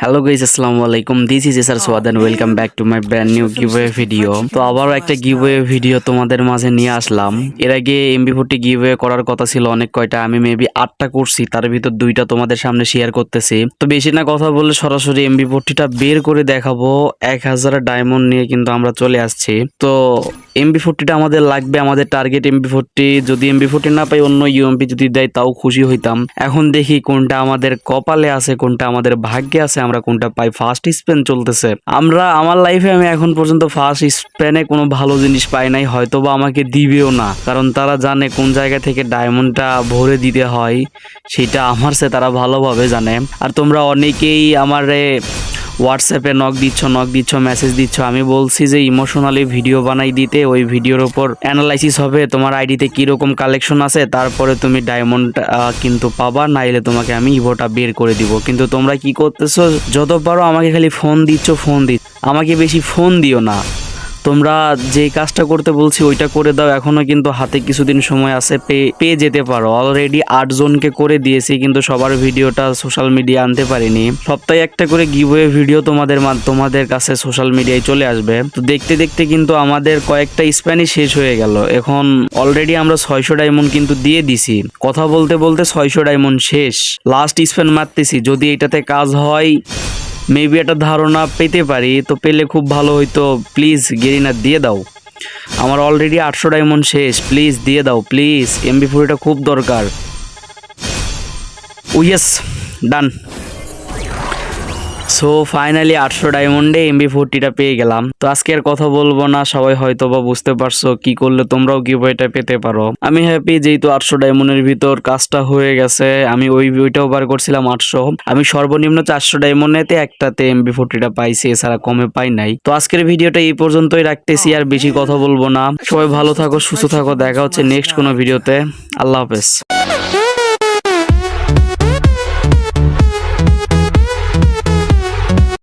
Hello guys আসসালামু আলাইকুম this is Esar Swad and welcome back to my brand new giveaway video তো আবারও একটা গিভওয়ে ভিডিও তোমাদের মাঝে নিয়ে আসলাম। এর আগে এমবি ফোরটি গিভওয়ে করার কথা ছিল অনেক কয়টা, আমি মেবি আটটা করছি, তার ভিতর দুইটা তোমাদের সামনে শেয়ার করতেছি। তো বেশি না কথা বললে সরাসরি এমবি ফোরটিটা বের করে দেখাবো। এক হাজার ডায়মন্ড নিয়ে কিন্তু আমরা চলে আসছি। তো এমবি ফোরটিটা আমাদের লাগবে, আমাদের টার্গেট এমবি ফোরটি যদি এমবি ফোরটি না পাই, অন্য ইউএমপি যদি দেয়, তাও খুশি হইতাম। এখন দেখি কোনটা আমাদের কপালে আছে, কোনটা আমাদের ভাগ্যে আছে, আমরা কোনটা পাই। ফার্স্ট স্পেন চলতেছে। আমরা, আমার লাইফে আমি এখন পর্যন্ত ফার্স্ট স্পেনে কোনো ভালো জিনিস পাই নাই হয়তো বা আমাকে দিবেও না। কারণ তারা জানে কোন জায়গা থেকে ডায়মন্ডটা ভরে দিতে হয়, সেটা আমার সে তারা ভালোভাবে জানে। আর তোমরা অনেকেই আমারে হোয়াটসঅ্যাপে নক দিচ্ছ নক দিচ্ছ মেসেজ দিচ্ছ। আমি বলছি যে ইমোশনালি ভিডিও বানাই দিতে, ওই ভিডিওর ওপর অ্যানালাইসিস হবে, তোমার আইডিতে কীরকম কালেকশন আছে, তারপরে তুমি ডায়মন্ড কিন্তু পাবা, নাইলে তোমাকে আমি ইভোটা বের করে দিব। কিন্তু তোমরা কি করতেছো, যত পারো আমাকে খালি ফোন দিচ্ছ ফোন দিচ্ছ। আমাকে বেশি ফোন দিও না। তোমরা যে কাজটা করতে বলছি ওইটা করে দাও। এখনও কিন্তু হাতে কিছুদিন সময় আছে পেয়ে পেয়ে যেতে পারো। অলরেডি আট জনকে করে দিয়েছি, কিন্তু সবার ভিডিওটা সোশ্যাল মিডিয়া আনতে পারিনি। সপ্তাহে একটা করে গিভওয়ে ভিডিও তোমাদের তোমাদের কাছে সোশ্যাল মিডিয়ায় চলে আসবে। তো দেখতে দেখতে কিন্তু আমাদের কয়েকটা স্প্যানই শেষ হয়ে গেল। এখন অলরেডি আমরা ছয়শো ডায়মন্ড কিন্তু দিয়ে দিছি। কথা বলতে বলতে ছয়শো ডায়মন্ড শেষ। লাস্ট স্প্যান মারতেছি। যদি এটাতে কাজ হয় মেবি একটা ধারণা পেতে পারি, তো পেলে খুব ভালো হইতো। প্লিজ গেরিনা, দিয়ে দাও। আমার অলরেডি আটশো ডায়মন্ড শেষ। প্লিজ দিয়ে দাও প্লিজ এমবি ফোরটা খুব দরকার। ও ইয়েস ডান সো ফাইনালি আটশো ডায়মন্ডে এমবি ফোরটিটা পেয়ে গেলাম। তো আজকে আর কথা বলব না, সবাই হয়তো বা বুঝতে পারছ কি করলে তোমরাও গিভওয়েটা পেতে পারো। আমি হ্যাপি যেহেতু আটশো ডায়মন্ডের ভিতর কাজটা হয়ে গেছে, আমি ওই ওইটাও বার করছিলাম আটশো। আমি সর্বনিম্ন চারশো ডায়মন্ডেতে একটাতে এমবি ফোরটিটা পাইছি, এছাড়া কমে পাই নাই। তো আজকের ভিডিওটা এই পর্যন্তই রাখতেছি, আর বেশি কথা বলব না। সবাই ভালো থাকো, সুস্থ থাকো, দেখা হচ্ছে নেক্সট কোনো ভিডিওতে। আল্লাহ হাফেজ।